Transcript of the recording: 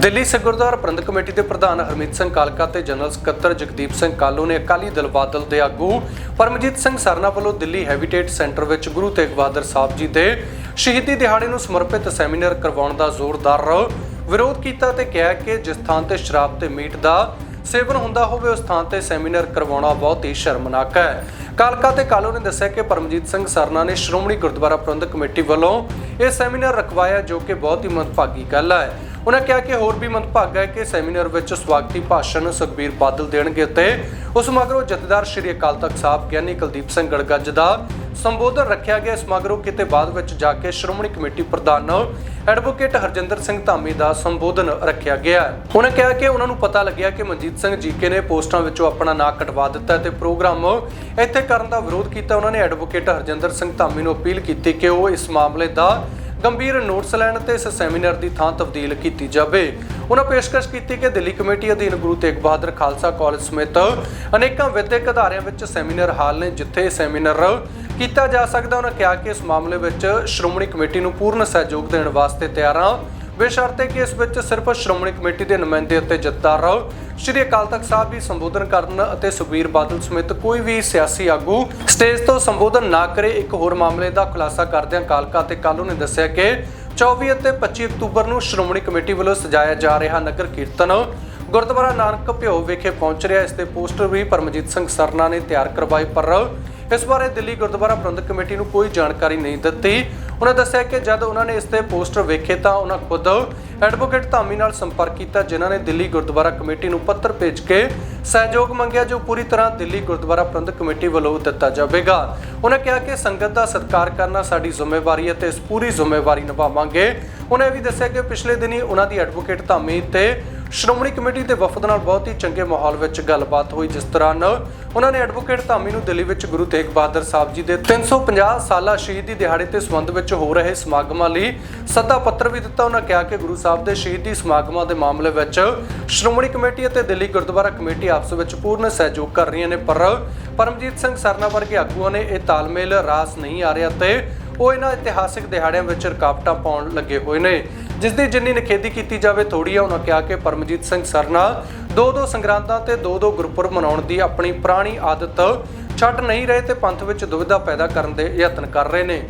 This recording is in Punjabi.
ਦਿੱਲੀ ਸਿੱਖ ਗੁਰਦੁਆਰਾ ਪ੍ਰਬੰਧਕ ਕਮੇਟੀ ਦੇ ਪ੍ਰਧਾਨ ਹਰਮੀਤ ਸਿੰਘ ਕਾਲਕਾ ਤੇ ਜਨਰਲ ਸਕੱਤਰ ਜਗਦੀਪ ਸਿੰਘ ਕਾਲੂ ਨੇ ਅਕਾਲੀ ਦਲ ਬਾਦਲ ਦੇ ਆਗੂ ਪਰਮਜੀਤ ਸਿੰਘ ਸਰਨਾ ਵੱਲੋਂ ਦਿੱਲੀ ਹੈਵੀਟੇਟ ਸੈਂਟਰ ਵਿੱਚ ਗੁਰੂ ਤੇਗ ਬਹਾਦਰ ਸਾਹਿਬ ਜੀ ਦੇ ਸ਼ਹੀਦੀ ਦਿਹਾੜੇ ਨੂੰ ਸਮਰਪਿਤ ਸੈਮੀਨਾਰ ਕਰਵਾਉਣ ਦਾ ਜ਼ੋਰਦਾਰ ਵਿਰੋਧ ਕੀਤਾ ਤੇ ਕਿਹਾ ਕਿ ਜਿਸ ਥਾਂ ਤੇ ਸ਼ਰਾਬ ਤੇ ਮੀਟ ਦਾ ਸੇਵਨ ਹੁੰਦਾ ਹੋਵੇ, ਉਸ ਥਾਂ ਤੇ ਸੈਮੀਨਾਰ ਕਰਵਾਉਣਾ ਬਹੁਤ ਹੀ ਸ਼ਰਮਨਾਕ ਹੈ। ਕਾਲਕਾ ਤੇ ਕਾਲੋ ਨੇ ਦੱਸਿਆ ਕਿ ਪਰਮਜੀਤ ਸਿੰਘ ਸਰਨਾ ਨੇ ਸ਼੍ਰੋਮਣੀ ਗੁਰਦੁਆਰਾ ਪ੍ਰਬੰਧਕ ਕਮੇਟੀ ਵੱਲੋਂ ਇਹ ਸੈਮੀਨਾਰ ਰਖਵਾਇਆ, ਜੋ ਕਿ ਬਹੁਤ ਹੀ ਮੰਦਭਾਗੀ ਗੱਲ ਹੈ। ਉਹਨਾਂ ਕਿਹਾ ਕਿ ਹੋਰ ਵੀ ਮੰਦਭਾਗਾ ਹੈ ਕਿ ਸੈਮੀਨਾਰ ਵਿੱਚ ਸਵਾਗਤੀ ਭਾਸ਼ਣ ਸੁਖਬੀਰ ਬਾਦਲ ਦੇਣਗੇ ਤੇ ਉਸ ਮਗਰੋਂ ਜਥੇਦਾਰ ਸ਼੍ਰੀ ਅਕਾਲ ਤਖਤ ਸਾਹਿਬ, ਗਿਆਨੀ ਕੁਲਦੀਪ ਸਿੰਘ ਗੜਗੱਜ ਦਾ ਸੰਬੋਧਨ ਰੱਖਿਆ ਗਿਆ। ਇਸ ਮਗਰੋਂ ਕਿਤੇ ਬਾਅਦ ਵਿੱਚ ਜਾ ਕੇ ਸ਼੍ਰੋਮਣੀ ਕਮੇਟੀ ਪ੍ਰਧਾਨ ਐਡਵੋਕੇਟ ਹਰਜਿੰਦਰ ਸਿੰਘ ਧਾਮੀ ਦਾ ਸੰਬੋਧਨ ਰੱਖਿਆ ਗਿਆ। ਉਹਨਾਂ ਕਿਹਾ ਕਿ ਉਹਨਾਂ ਨੂੰ ਪਤਾ ਲੱਗਿਆ ਕਿ ਮਨਜੀਤ ਸਿੰਘ ਜੀਕੇ ਨੇ ਪੋਸਟਾਂ ਵਿੱਚੋਂ ਆਪਣਾ ਨਾਂ ਕਟਵਾ ਦਿੱਤਾ ਤੇ ਪ੍ਰੋਗਰਾਮ ਇੱਥੇ ਕਰਨ ਦਾ ਵਿਰੋਧ ਕੀਤਾ। ਉਹਨਾਂ ਨੇ ਐਡਵੋਕੇਟ ਹਰਜਿੰਦਰ ਸਿੰਘ ਧਾਮੀ ਨੂੰ ਅਪੀਲ ਕੀਤੀ ਕਿ ਉਹ ਇਸ ਮਾਮਲੇ ਦਾ ਗੰਭੀਰ ਨੋਟਸ ਲੈਣ ਤੇ ਇਸ ਸੈਮੀਨਾਰ ਦੀ ਥਾਂ ਤਬਦੀਲ ਕੀਤੀ ਜਾਵੇ। ਉਹਨਾਂ ਪੇਸ਼ਕਸ਼ ਕੀਤੀ ਕਿ ਦਿੱਲੀ ਕਮੇਟੀ ਅਧੀਨ ਗੁਰੂ ਤੇਗ ਬਹਾਦਰ ਖਾਲਸਾ ਕਾਲਜ ਸਮੇਤ ਅਨੇਕਾਂ ਵਿਦਿਅਕ ਅਦਾਰਿਆਂ ਵਿੱਚ ਸੈਮੀਨਾਰ ਹਾਲ ਨੇ, ਜਿੱਥੇ ਇਹ ਸੈਮੀਨਾਰ ਕੀਤਾ ਜਾ ਸਕਦਾ ਉਹਨਾਂ ਕਿਹਾ ਕਿ ਇਸ ਮਾਮਲੇ ਵਿੱਚ ਸ਼੍ਰੋਮਣੀ ਕਮੇਟੀ ਨੂੰ ਪੂਰਨ ਸਹਿਯੋਗ ਦੇਣ ਵਾਸਤੇ ਤਿਆਰ ਹਾਂ। ਬੇਸ਼ਰਤੇ ਕਿ ਇਸ ਵਿੱਚ ਸਿਰਫ ਸ਼੍ਰੋਮਣੀ ਕਮੇਟੀ ਦੇ ਨੁਮਾਇੰਦੇ ਅਤੇ ਜਥੇਦਾਰ ਸ਼੍ਰੀ ਅਕਾਲ ਤਖਤ ਸਾਹਿਬ ਵੀ ਸੰਬੋਧਨ ਕਰਨ ਅਤੇ ਸੁਖਬੀਰ ਬਾਦਲ ਸਮੇਤ ਕੋਈ ਵੀ ਸਿਆਸੀ ਆਗੂ ਸਟੇਜ ਤੋਂ ਸੰਬੋਧਨ ਨਾ ਕਰੇ, ਇੱਕ ਹੋਰ ਮਾਮਲੇ ਦਾ ਖੁਲਾਸਾ ਕਰਦਿਆਂ ਕਾਲਕਾ ਤੇ ਕਾਲੂ ਨੇ ਦੱਸਿਆ ਕਿ 24 ਅਤੇ 25 ਅਕਤੂਬਰ ਨੂੰ ਸ਼੍ਰੋਮਣੀ ਕਮੇਟੀ ਵੱਲੋਂ ਸਜਾਇਆ ਜਾ ਰਿਹਾ ਨਗਰ ਕੀਰਤਨ ਗੁਰਦੁਆਰਾ ਨਾਨਕ ਭਿਓ ਵਿਖੇ ਪਹੁੰਚ ਰਿਹਾ, ਇਸ ਦੇ ਪੋਸਟਰ ਵੀ ਪਰਮਜੀਤ ਸਿੰਘ ਸਰਨਾ ਨੇ ਤਿਆਰ ਕਰਵਾਏ ਪਰ ਇਸ ਬਾਰੇ ਦਿੱਲੀ ਗੁਰਦੁਆਰਾ ਪ੍ਰਬੰਧਕ ਕਮੇਟੀ ਨੂੰ ਕੋਈ ਜਾਣਕਾਰੀ ਨਹੀਂ ਦਿੱਤੀ। ਉਹਨਾਂ ਦੱਸਿਆ ਕਿ ਜਦ ਉਹਨਾਂ ਨੇ ਇਸ ਦੇ ਪੋਸਟਰ ਵੇਖੇ ਤਾਂ ਉਹਨਾਂ ਖੁਦ ਐਡਵੋਕੇਟ ਧਾਮੀ ਨਾਲ ਸੰਪਰਕ ਕੀਤਾ, ਜਿਨ੍ਹਾਂ ਨੇ ਦਿੱਲੀ ਗੁਰਦੁਆਰਾ ਕਮੇਟੀ ਨੂੰ ਪੱਤਰ ਭੇਜ ਕੇ ਸਹਿਯੋਗ ਮੰਗਿਆ, ਜੋ ਪੂਰੀ ਤਰ੍ਹਾਂ ਦਿੱਲੀ ਗੁਰਦੁਆਰਾ ਪ੍ਰਬੰਧਕ ਕਮੇਟੀ ਵੱਲੋਂ ਦਿੱਤਾ ਜਾਵੇਗਾ। ਉਹਨਾਂ ਕਿਹਾ ਕਿ ਸੰਗਤ ਦਾ ਸਤਿਕਾਰ ਕਰਨਾ ਸਾਡੀ ਜ਼ਿੰਮੇਵਾਰੀ ਹੈ ਤੇ ਇਸ ਪੂਰੀ ਜ਼ਿੰਮੇਵਾਰੀ ਨਿਭਾਵਾਂਗੇ। ਉਹਨਾਂ ਇਹ ਵੀ ਦੱਸਿਆ ਕਿ ਪਿਛਲੇ ਦਿਨੀ ਉਹਨਾਂ ਦੀ ਐਡਵੋਕੇਟ ਧਾਮੀ ਤੇ ਸ਼੍ਰੋਮਣੀ ਕਮੇਟੀ ਦੇ ਵਫਦ ਨਾਲ ਬਹੁਤ ਹੀ ਚੰਗੇ ਮਾਹੌਲ ਵਿੱਚ ਗੱਲਬਾਤ ਹੋਈ, ਜਿਸ ਦੌਰਾਨ ਉਹਨਾਂ ਨੇ ਐਡਵੋਕੇਟ ਧਾਮੀ ਨੂੰ ਦਿੱਲੀ ਵਿੱਚ ਗੁਰੂ ਤੇਗ ਬਹਾਦਰ ਸਾਹਿਬ ਜੀ ਦੇ 350 ਸਾਲਾ ਸ਼ਹੀਦੀ ਦਿਹਾੜੇ ਤੇ ਸੰਬੰਧ ਵਿੱਚ ਹੋ ਰਹੇ ਸਮਾਗਮਾਂ ਲਈ ਸੱਦਾ ਪੱਤਰ ਵੀ ਦਿੱਤਾ। ਉਹਨਾਂ ਕਿਹਾ ਕਿ ਗੁਰੂ ਸਾਹਿਬ ਦੇ ਸ਼ਹੀਦੀ ਸਮਾਗਮਾਂ ਦੇ ਮਾਮਲੇ ਵਿੱਚ ਸ਼੍ਰੋਮਣੀ ਕਮੇਟੀ ਅਤੇ ਦਿੱਲੀ ਗੁਰਦੁਆਰਾ ਕਮੇਟੀ ਆਪਸ ਵਿੱਚ ਪੂਰਨ ਸਹਿਯੋਗ ਕਰ ਰਹੀਆਂ ਨੇ, ਪਰ ਪਰਮਜੀਤ ਸਿੰਘ ਸਰਨਾ ਵਰਗੇ ਆਗੂਆਂ ਨੇ ਇਹ ਤਾਲਮੇਲ ਰਾਸ ਨਹੀਂ ਆ ਰਿਹਾ ਤੇ ਉਹ ਇਹਨਾਂ ਇਤਿਹਾਸਿਕ ਦਿਹਾੜਿਆਂ ਵਿੱਚ ਰੁਕਾਵਟਾਂ ਪਾਉਣ ਲੱਗੇ ਹੋਏ ਨੇ। ਜਿਸ ਦੀ ਜਿੰਨੀ ਨਿਖੇਧੀ ਕੀਤੀ ਜਾਵੇ ਥੋੜੀ ਆ, ਉਹਨਾਂ ਕਿਹਾ ਕਿ ਪਰਮਜੀਤ ਸਿੰਘ ਸਰਨਾ ਦੋ ਦੋ ਸੰਗਰਾਂਦਾਂ ਤੇ ਦੋ ਦੋ ਗੁਰਪੁਰਬ ਮਨਾਉਣ ਦੀ ਆਪਣੀ ਪੁਰਾਣੀ ਆਦਤ ਛੱਡ ਨਹੀਂ ਰਹੇ ਤੇ ਪੰਥ ਵਿੱਚ ਦੁਵਿਧਾ ਪੈਦਾ ਕਰਨ ਦੇ ਯਤਨ ਕਰ ਰਹੇ ਨੇ।